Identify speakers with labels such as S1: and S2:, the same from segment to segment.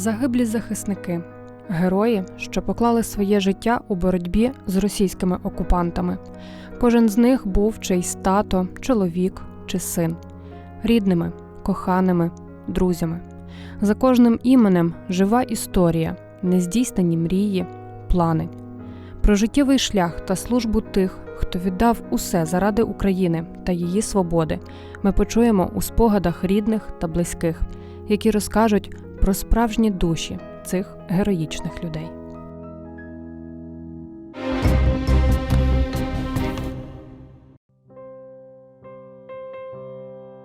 S1: Загиблі захисники, герої, що поклали своє життя у боротьбі з російськими окупантами. Кожен з них був чийсь тато, чоловік чи син, рідними, коханими, друзями. За кожним іменем жива історія, нездійснені мрії, плани. Про життєвий шлях та службу тих, хто віддав усе заради України та її свободи, ми почуємо у спогадах рідних та близьких, які розкажуть про справжні душі цих героїчних людей.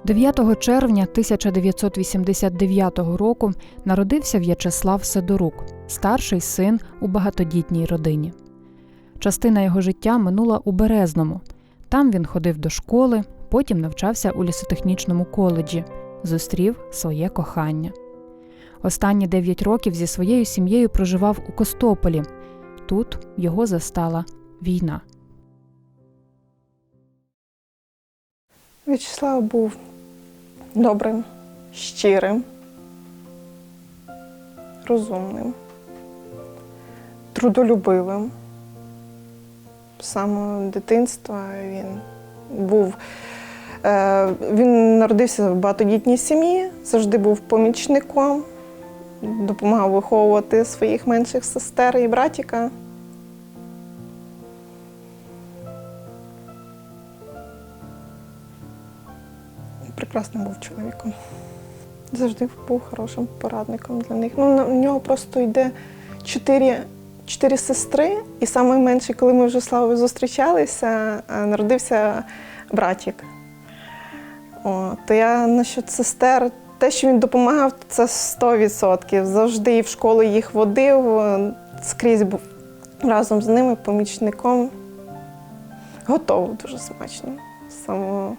S1: «9 червня 1989 року народився В'ячеслав Сидорук, старший син у багатодітній родині. Частина його життя минула у Березному. Там він ходив до школи, потім навчався у лісотехнічному коледжі, зустрів своє кохання. Останні 9 років зі своєю сім'єю проживав у Костополі. Тут його застала війна.
S2: В'ячеслав був добрим, щирим, розумним, трудолюбивим. Самого дитинства він був. е, Він народився в багатодітній сім'ї, завжди був помічником, допомагав виховувати своїх менших сестер і братіка. прекрасним був чоловіком. Завжди був хорошим порадником для них. Ну, у нього просто йде чотири, чотири сестри, і найменший, коли ми вже з Славою зустрічалися, е, народився братік. О, то я насчет сестер, те, що він допомагав, це 100%. Завжди і в школу їх водив, е, скрізь був разом з ними, помічником. Готовий дуже смачно. З самого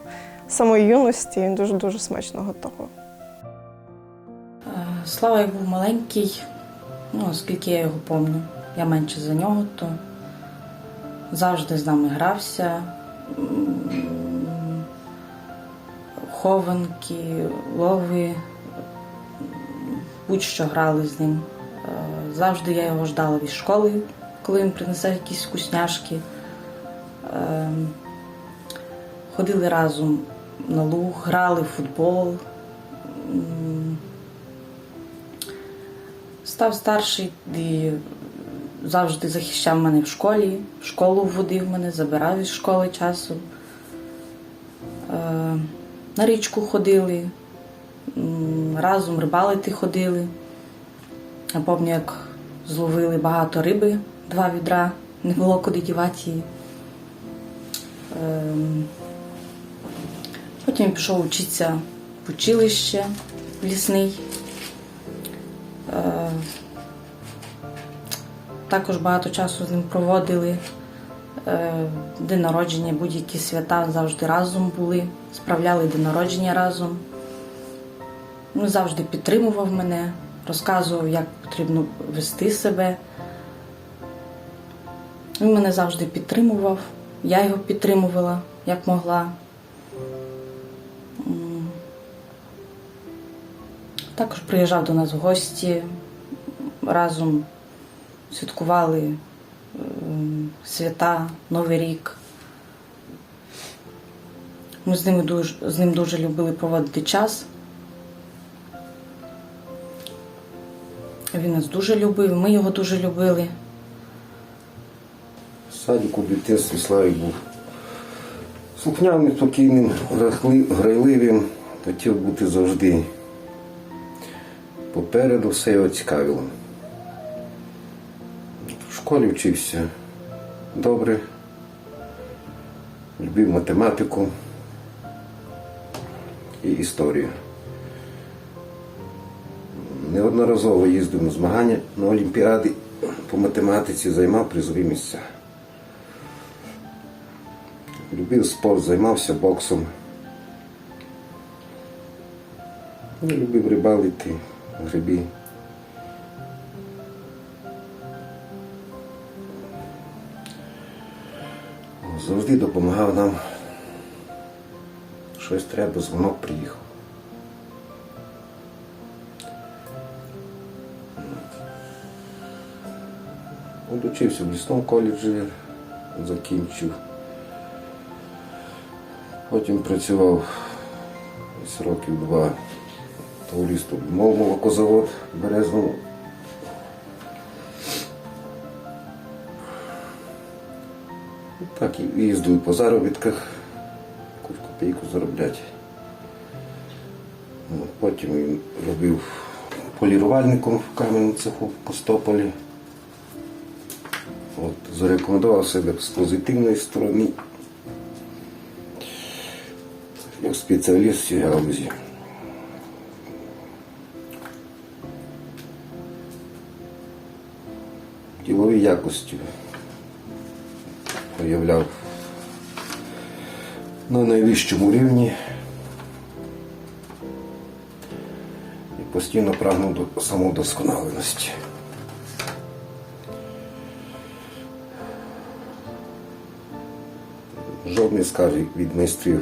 S2: з самої юності він дуже-дуже смачно готував.
S3: Е, Слава як був маленький, ну, оскільки я його пам'ятаю, я менше за нього, то завжди з нами грався. М, Хованки, лови, будь-що грали з ним. Е, Завжди я його ждала від школи, коли він принесе якісь вкусняшки. Е, Ходили разом на луг, грали в футбол. Став старший і завжди захищав мене в школі, в школу вводив мене, забирав із школи часом. На річку ходили, разом рибалити ходили. Я пам'ятаю, як зловили багато риби, два відра, не було куди дівати її. Ем, Потім пішов вчитися в училище лісний. Е, Також багато часу з ним проводили. Е, День народження, будь-які свята завжди разом були, справляли день народження разом. Він завжди підтримував мене, розказував, як потрібно вести себе. Він мене завжди підтримував, я його підтримувала, як могла. Також приїжджав до нас в гості, разом святкували свята, Новий рік. Ми з, ними дуже, з ним дуже любили проводити час. Він нас дуже любив, ми його дуже любили.
S4: В садіку в дитинстві Славік був слухняним, спокійним, грайливим, хотів бути завжди. Попереду все його цікавило. В школі вчився добре, любив математику і історію. Неодноразово їздив на змагання на Олімпіади по математиці, займав призові місця. Любив спорт, займався боксом. Ну, Любив рибалити, грибі. завжди допомагав нам. Щось треба, дзвонок приїхав. Учився в лісному коледжі, закінчив. Потім працював років два туристом. Молокозавод Березну Так і їздив по заробітках, якусь копійку заробляти. Ну, Потім він робив полірувальником в кам'яному цеху в Костополі. От, зарекомендував себе з позитивної сторони. Як спеціаліст в цій галузі. Ділові якості проявляв на найвищому рівні і постійно прагнув до самовдосконаленості. Жодних скарг від майстрів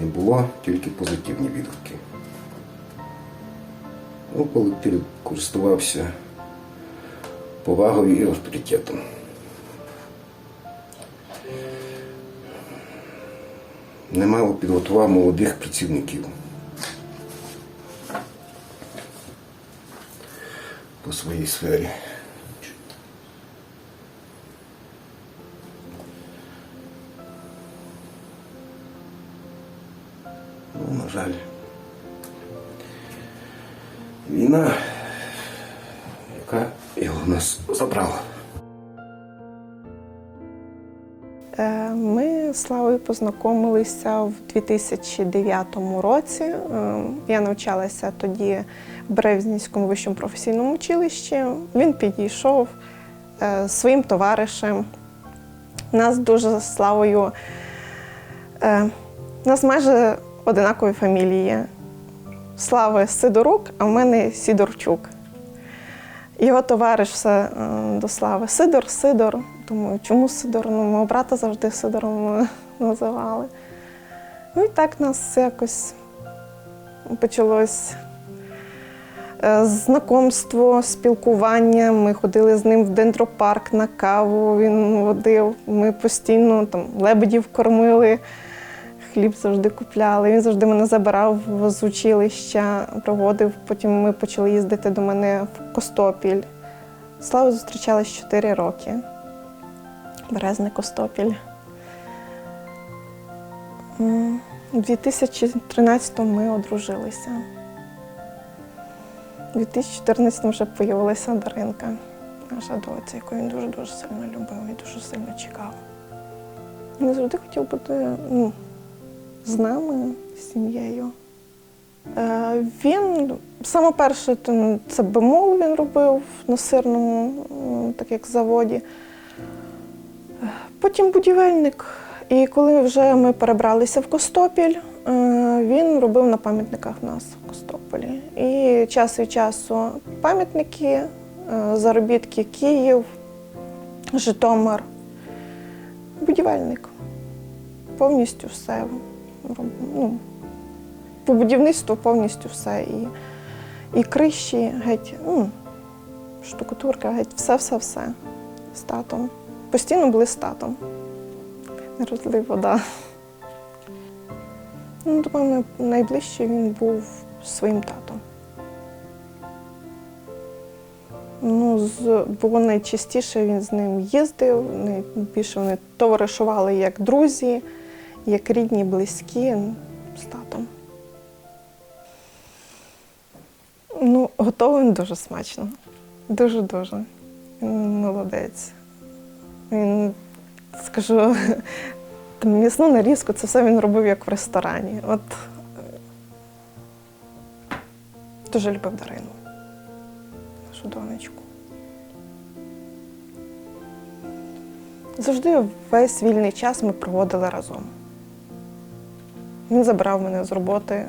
S4: не було, тільки позитивні відгуки. Ну, колектив користувався повагою і авторитетом. Немало підготував молодих працівників по своїй сфері.
S2: Познайомилися в 2009 році. Е, Я навчалася тоді в Березнівському вищому професійному училищі. Він підійшов е, своїм товаришем. Нас дуже з Славою. е, нас майже одинакові фамілії. Слави Сидорук, а в мене Сідорчук. Його товариш все е, до слави. Сидор, Сидор. Думаю, чому Сидор? Ну, мого брата завжди Сидором називали. Ну і так нас якось почалось е, знакомство, спілкування. Ми ходили з ним в дендропарк на каву, він водив. Ми постійно там лебедів кормили, хліб завжди купляли. Він завжди мене забирав з училища, проводив. Потім ми почали їздити до мене в Костопіль. Славу зустрічалась 4 роки. Березний Костопіль. У 2013 ми одружилися. У 2014 вже з'явилася Даринка, наша доця, яку він дуже-дуже сильно любив і дуже сильно чекав. Він завжди хотів бути ну, з нами, з сім'єю. Е, Він саме перше це бемол він робив на сирному, так як заводі. Е, Потім будівельник. І коли вже ми перебралися в Костопіль, е, він робив на пам'ятниках в нас в Костополі. І час від часу пам'ятники, е, заробітки Київ, Житомир. Будівельник. Повністю все. Ну, по будівництву повністю все. І, і криші, геть, ну, штукатурка, геть, все-все-все з татом. Постійно були з татом. Не розлив вода. Ну, думаю, найближче він був своїм татом. Ну, з, було найчастіше він з ним їздив, найбільше вони товаришували як друзі, як рідні, близькі з татом. Ну, готовий він дуже смачно. Дуже-дуже. Він молодець. Він, скажу, там м'ясну нарізку, це все він робив як в ресторані. От е, дуже любив Дарину, нашу донечку. Завжди весь вільний час ми проводили разом. Він забрав мене з роботи,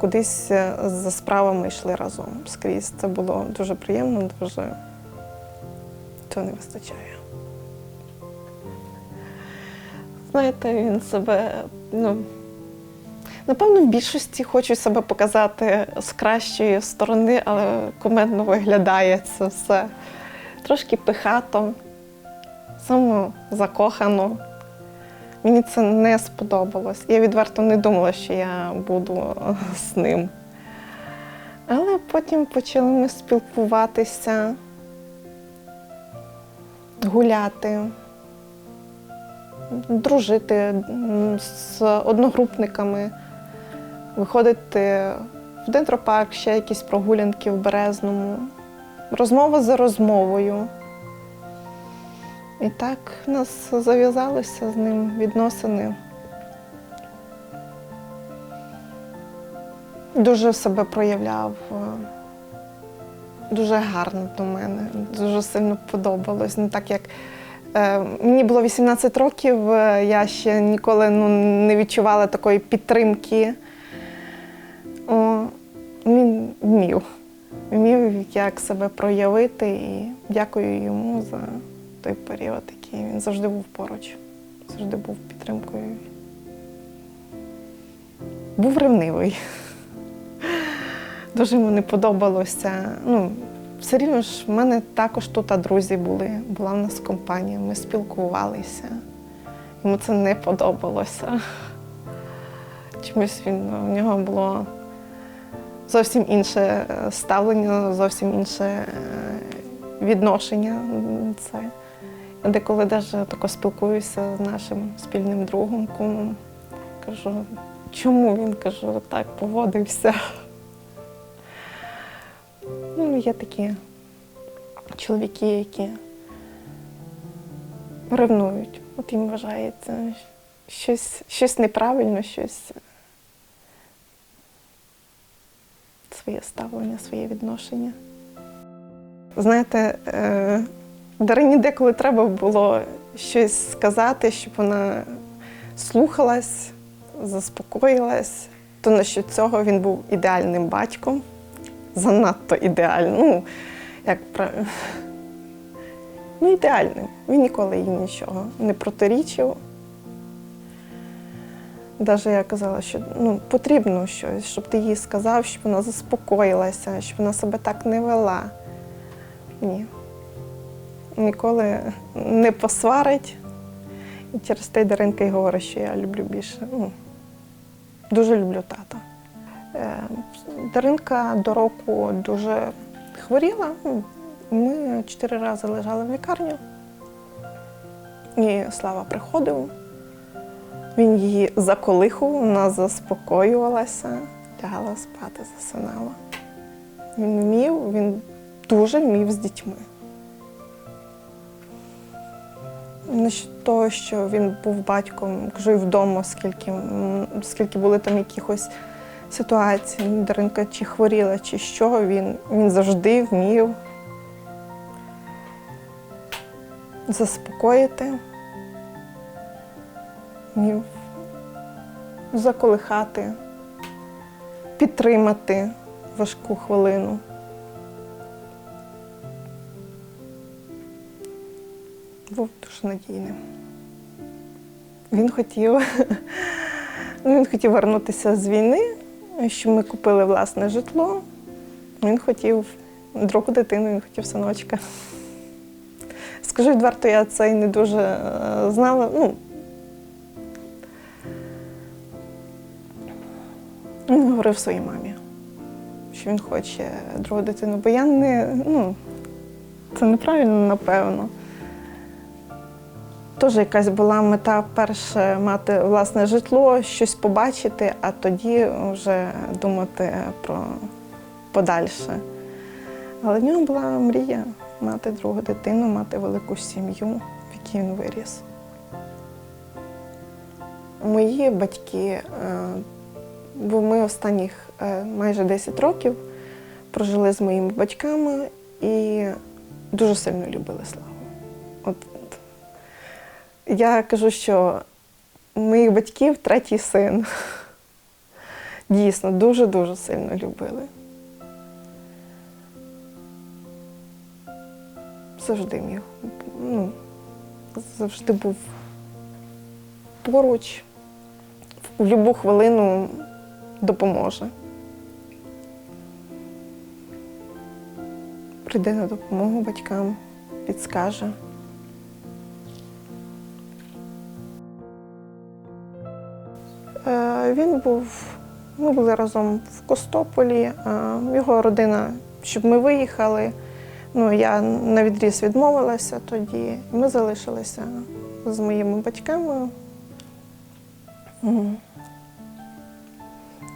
S2: кудись е, за справами йшли разом скрізь. Це було дуже приємно, дуже цього не вистачає. Знаєте, він себе, ну, Напевно, в більшості хочу себе показати з кращої сторони, але кумедно виглядає це все. Трошки пихато, самозакохано. Мені це не сподобалось. Я відверто не думала, що я буду з ним. Але потім почали ми спілкуватися, гуляти, дружити з одногрупниками, виходити в дендропарк, ще якісь прогулянки в Березному. Розмова за розмовою. І так в нас зав'язалися з ним відносини. Дуже себе проявляв, е, дуже гарно до мене, дуже сильно подобалось. Не так як мені було 18 років, е, я ще ніколи ну, не відчувала такої підтримки. О, він вмів. Вмів, як себе проявити, і дякую йому за той період, який він завжди був поруч, завжди був підтримкою. Був ревнивий. Дуже йому не подобалося. Ну, все рівно ж в мене також тут друзі були, була в нас компанія, ми спілкувалися. Йому це не подобалося. Чомусь він, у нього було зовсім інше е, ставлення, зовсім інше е, відношення. Це. Я деколи навіть тако спілкуюся з нашим спільним другом, кумом. Кажу, чому він кажу, так поводився? Є такі чоловіки, які ревнують. От їм вважається щось, щось неправильно, щось своє ставлення, своє відношення. Знаєте, е, Дарині деколи треба було щось сказати, щоб вона слухалась, заспокоїлась. То насчет цього він був ідеальним батьком, занадто ідеальним. Ну, як правильно. Ну, ідеальним. Він ніколи їй нічого не протирічив. Навіть я казала, що ну, потрібно щось, щоб ти їй сказав, щоб вона заспокоїлася, щоб вона себе так не вела. Ні. Ніколи не посварить. І через те Даринка й говорить, що я люблю більше. Ну, дуже люблю тата. Е, Даринка до року дуже хворіла. Ми чотири рази лежали в лікарні. І Слава приходив. Він її заколихував, вона заспокоювалася, лягала спати, засинала. Він вмів, він дуже вмів з дітьми. Того, що він був батьком, і вдома, скільки, скільки були там якихось ситуацій, Даринка чи хворіла, чи що, він, він завжди вмів заспокоїти, вмів заколихати, підтримати важку хвилину. Був дуже надійним. Він хотів, ну, він хотів вернутися з війни, що ми купили власне житло. Він хотів другу дитину, він хотів синочка. Скажу відверто, я це й не дуже е, знала. Ну, він говорив своїй мамі, що він хоче другу дитину, бо я не, ну, це неправильно, напевно. Теж якась була мета перше мати власне житло, щось побачити, а тоді вже думати про подальше. Але в нього була мрія мати другу дитину, мати велику сім'ю, в якій він виріс. Мої батьки, е, бо ми останніх е, майже 10 років прожили з моїми батьками і дуже сильно любили славу. Я кажу, що моїх батьків третій син. Дійсно, дуже-дуже сильно любили. Завжди міг. Ну, завжди був поруч. В будь-яку хвилину допоможе. Прийде на допомогу батькам, підскаже. Він був, ми були разом в Костополі. е, Його родина, щоб ми виїхали. Ну, я на відріз відмовилася тоді. Ми залишилися з моїми батьками.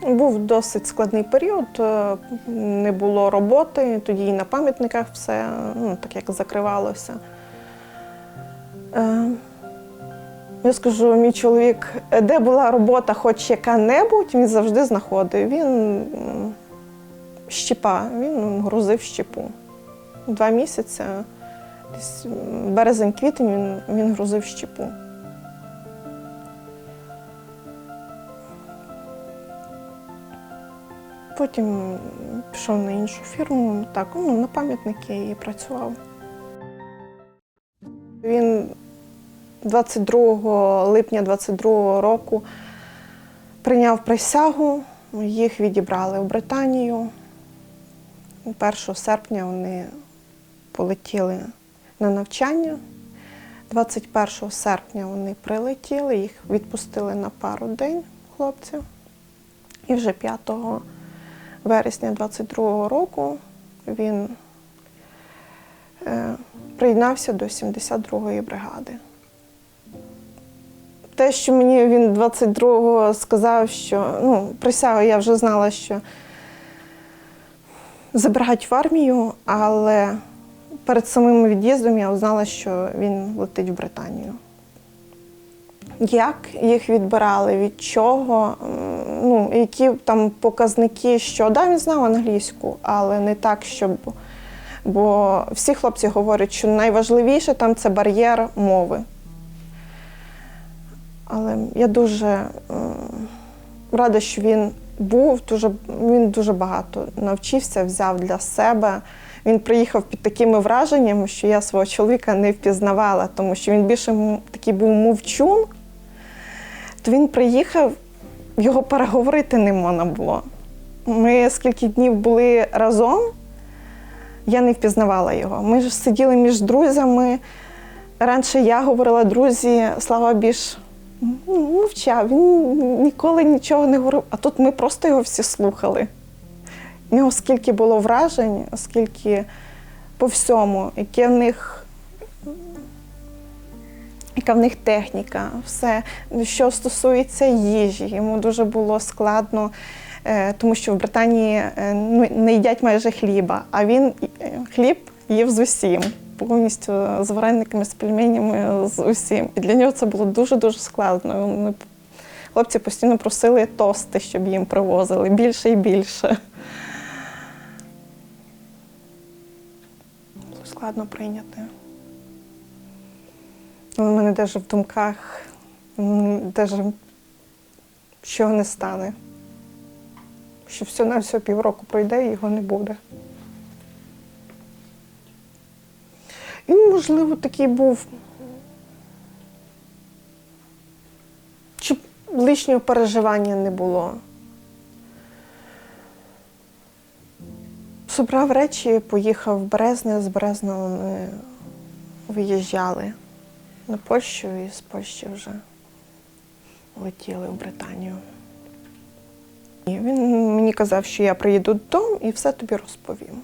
S2: Був досить складний період, е, не було роботи, тоді і на пам'ятниках все ну, так як закривалося. Е, Я скажу, мій чоловік, де була робота хоч яка-небудь, він завжди знаходив. Він м, щепа, він грузив щепу. Два місяці, десь березень-квітень він, він грузив щепу. Потім пішов на іншу фірму, так, ну, на пам'ятники і працював. Він 22 липня 22 року прийняв присягу, їх відібрали в Британію. 1 серпня вони полетіли на навчання. 21 серпня вони прилетіли, їх відпустили на пару день хлопців. І вже 5 вересня 22 року він е, приєднався до 72-ї бригади. Те, що мені він 22-го сказав, що ну, присягу я вже знала, що забирають в армію, але перед самим від'їздом я узнала, що він летить в Британію. Як їх відбирали, від чого, ну, які там показники, що да, він знав англійську, але не так, щоб. Бо всі хлопці говорять, що найважливіше там це бар'єр мови. Але я дуже рада, що він був, дуже, він дуже багато навчився, взяв для себе. Він приїхав під такими враженнями, що я свого чоловіка не впізнавала, тому що він більше такий був мовчун. То він приїхав, його переговорити не можна було. Ми скільки днів були разом, я не впізнавала його. Ми ж сиділи між друзями. Раніше я говорила друзі, слава більш мовчав, він ніколи нічого не говорив, а тут ми просто його всі слухали. У нього скільки було вражень, скільки по всьому, яке в них, яка в них техніка, все. Що стосується їжі, йому дуже було складно, е, тому що в Британії е, ну, не їдять майже хліба, а він е, хліб їв з усім. Повністю з варениками, з пельменями, з усім. І для нього це було дуже-дуже складно. Ми, хлопці постійно просили тости, щоб їм привозили більше і більше. Складно прийняти. Але в мене навіть в думках, навіть що не стане. Що все на все півроку пройде і його не буде. Він, можливо, такий був. Щоб лишнього переживання не було. Собрав речі, поїхав в Березне, з Березного ми виїжджали на Польщу і з Польщі вже летіли в Британію. І він мені казав, що я приїду додому і все тобі розповім.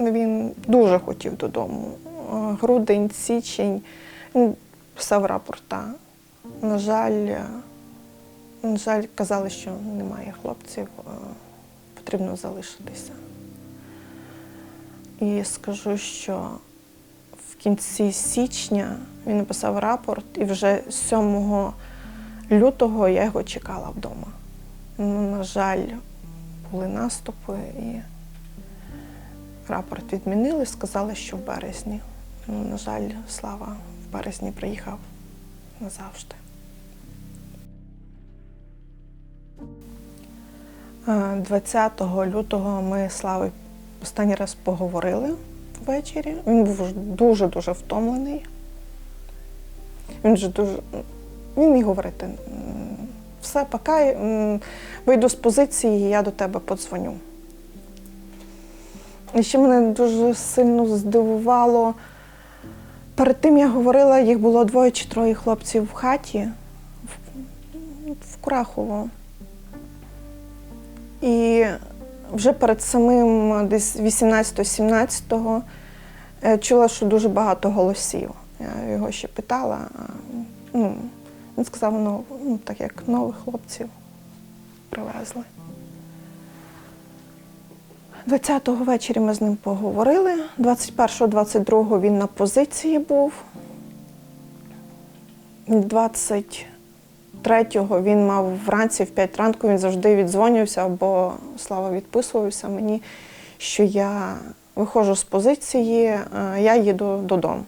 S2: Він дуже хотів додому. Грудень, січень, він писав рапорта. На жаль, на жаль, казали, що немає хлопців, е, потрібно залишитися. І скажу, що в кінці січня він написав рапорт, і вже 7 лютого я його чекала вдома. Ну, на жаль, були наступи і рапорт відмінили, сказали, що в березні. Ну, на жаль, Слава в березні приїхав назавжди. Е, 20 лютого ми з Славою останній раз поговорили ввечері. Він був дуже-дуже втомлений. Він вже дуже. Він і говорити все, пока вийду з позиції, я до тебе подзвоню. І ще мене дуже сильно здивувало. Перед тим я говорила, їх було двоє чи троє хлопців в хаті в, в Курахово. І вже перед самим десь 18-17 е, чула, що дуже багато голосів. Я його ще питала. Ну, він сказав, ну, ну, так як нових хлопців привезли. 20-го ввечері ми з ним поговорили. 21-22 він на позиції був. 23-го він мав вранці в 5 ранку, він завжди віддзвонювався, або Слава відписувався мені, що я виходжу з позиції, е, я їду додому.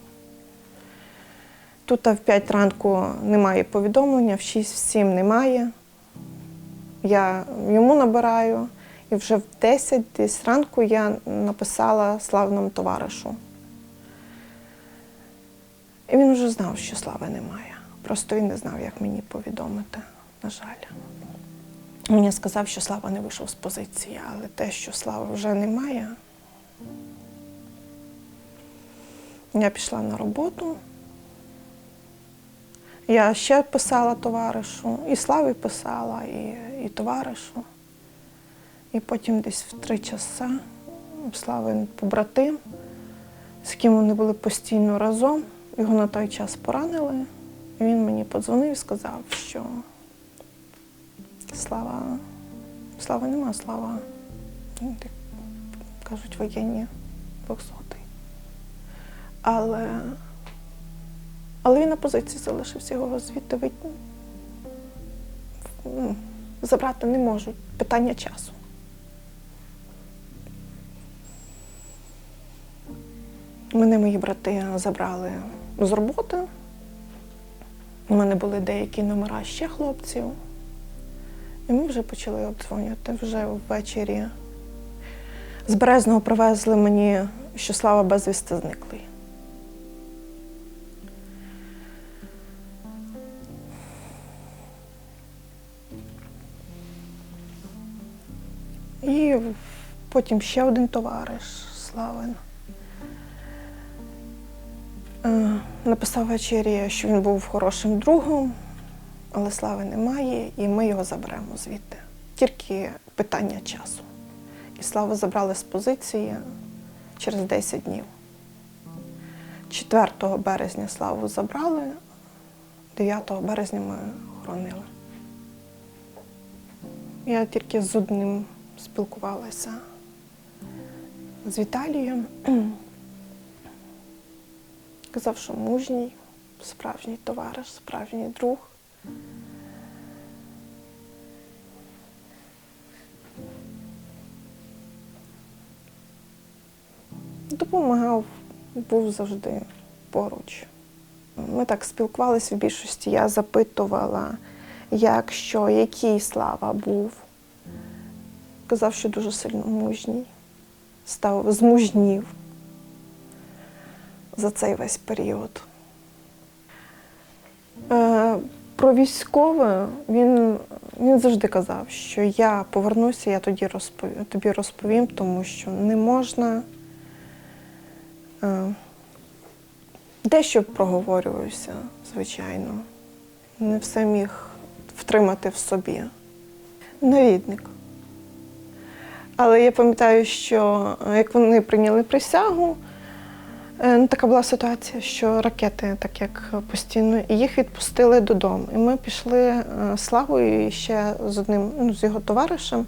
S2: Тут в 5 ранку немає повідомлення, в 6-7 немає. Я йому набираю, і вже в 10 десь ранку я написала славному товаришу. І він вже знав, що слави немає. Просто він не знав, як мені повідомити, на жаль. Мені сказав, що слава не вийшов з позиції, але те, що слави вже немає. Я пішла на роботу. Я ще писала товаришу, і Славі писала, і, і товаришу. І потім десь в три часа Славин побратим, з ким вони були постійно разом, його на той час поранили. І він мені подзвонив і сказав, що слава, слава нема, слава, ну, кажуть, воєнні двохсотий. Але але він на позиції залишився, його звідти ну, забрати не можуть. Питання часу. Мене мої брати забрали з роботи. У мене були деякі номера ще хлопців. І ми вже почали обдзвонювати вже ввечері. З Березного привезли мені, що слава безвісти зниклий. І потім ще один товариш Славин. Е, Написав ввечері, що він був хорошим другом, але слави немає, і ми його заберемо звідти. Тільки питання часу. І славу забрали з позиції через 10 днів. 4 березня славу забрали, 9 березня ми хоронили. Я тільки з одним спілкувалася з Віталієм. Казав, що мужній, справжній товариш, справжній друг. Допомагав, був завжди поруч. Ми так спілкувалися в більшості. Я запитувала, як що, який слава був. Казав, що дуже сильно мужній, став змужнів за цей весь період. Е, Про військове він, він завжди казав, що я повернуся, я тоді розповім, тобі розповім, тому що не можна. Е, Дещо проговорювався, звичайно. Не все міг втримати в собі. Навідник. Але я пам'ятаю, що е, як вони прийняли присягу, ну, така була ситуація, що ракети, так як постійно, їх відпустили додому. І ми пішли е, з Славою і ще з одним, ну, з його товаришем,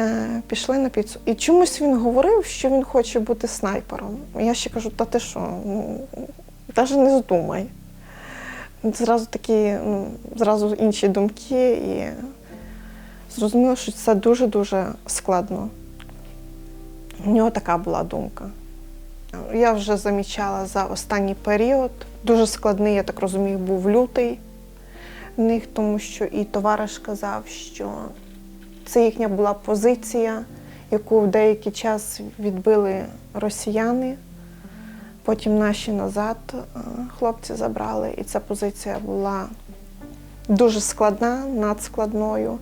S2: е, пішли на піцу. І чомусь він говорив, що він хоче бути снайпером. Я ще кажу, та ти що, ну, навіть не здумай. Зразу такі, ну, зразу інші думки, і зрозуміло, що це дуже-дуже складно. У нього така була думка. Я вже замічала за останній період. Дуже складний, я так розумію, був лютий них, тому що і товариш казав, що це їхня була позиція, яку в деякий час відбили росіяни. Потім наші назад е, хлопці забрали, і ця позиція була дуже складна, надскладною.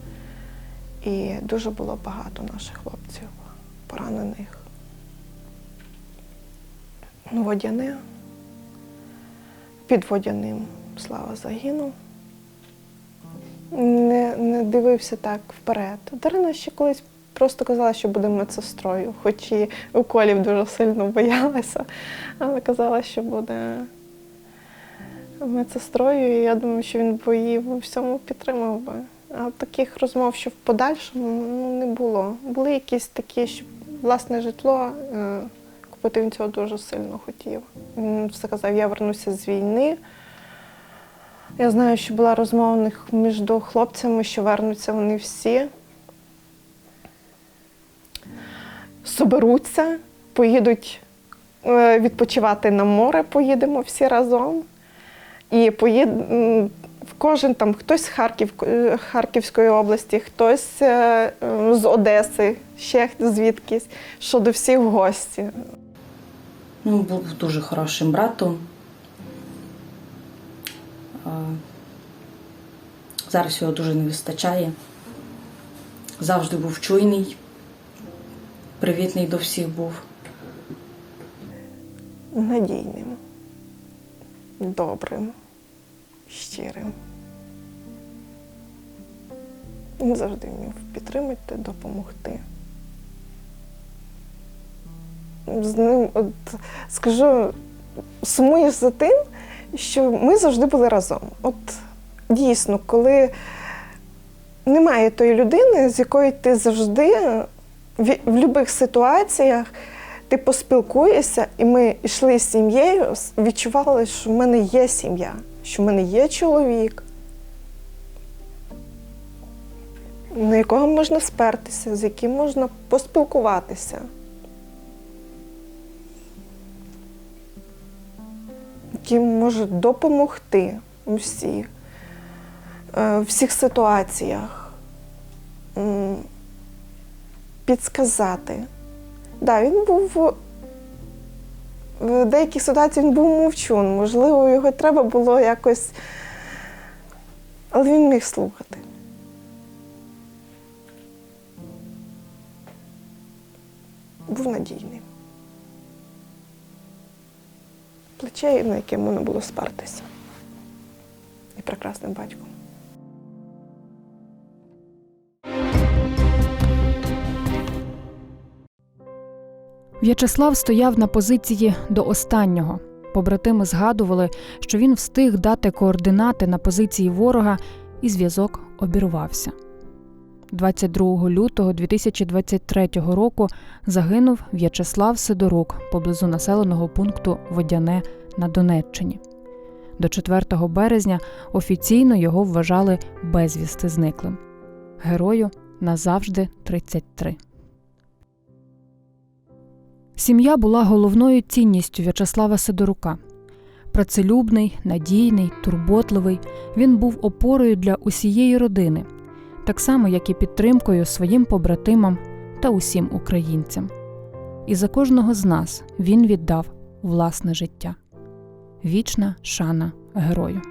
S2: І дуже було багато наших хлопців поранених. Ну, Водяне. Під водяним Слава загинув. Не, не дивився так вперед. Дарина ще колись просто казала, що буде медсестрою, хоч і уколів дуже сильно боялася, але казала, що буде медсестрою, і я думаю, що він би її в всьому підтримав би. А таких розмов, що в подальшому ну, не було. Були якісь такі, що власне житло е, він цього дуже сильно хотів. Він все казав, я вернуся з війни. Я знаю, що була розмова між хлопцями, що вернуться вони всі. Соберуться, поїдуть е, відпочивати на море, поїдемо всі разом. І поїд... кожен там хтось з Харків... е, Харківської області, хтось е, з Одеси, ще звідкись, що до всіх гості.
S3: Ну, був дуже хорошим братом. Зараз його дуже не вистачає. Завжди був чуйний, привітний до всіх був.
S2: надійним, добрим, щирим. Він завжди вмів підтримати, допомогти. З ним, от, скажу, сумуєш за тим, що ми завжди були разом. От дійсно, коли немає тої людини, з якою ти завжди в, в будь-яких ситуаціях ти поспілкуєшся, і ми йшли з сім'єю, відчували, що в мене є сім'я, що в мене є чоловік, на якого можна спертися, з яким можна поспілкуватися. Який може допомогти у всіх, е, в всіх ситуаціях, підсказати. Да, він був в деяких ситуаціях він був мовчун. Можливо, його треба було якось. Але він міг слухати. Був надійним. Плече, на яке можна було спертися. І прекрасним батьком.
S1: В'ячеслав стояв на позиції до останнього. Побратими згадували, що він встиг дати координати на позиції ворога, і зв'язок обірвався. 22 лютого 2023 року загинув В'ячеслав Сидорук поблизу населеного пункту Водяне на Донеччині. До 4 березня офіційно його вважали безвісти зниклим. Герою назавжди 33. Сім'я була головною цінністю В'ячеслава Сидорука. Працелюбний, надійний, турботливий, він був опорою для усієї родини, так само, як і підтримкою своїм побратимам та усім українцям. І за кожного з нас він віддав власне життя. Вічна шана герою.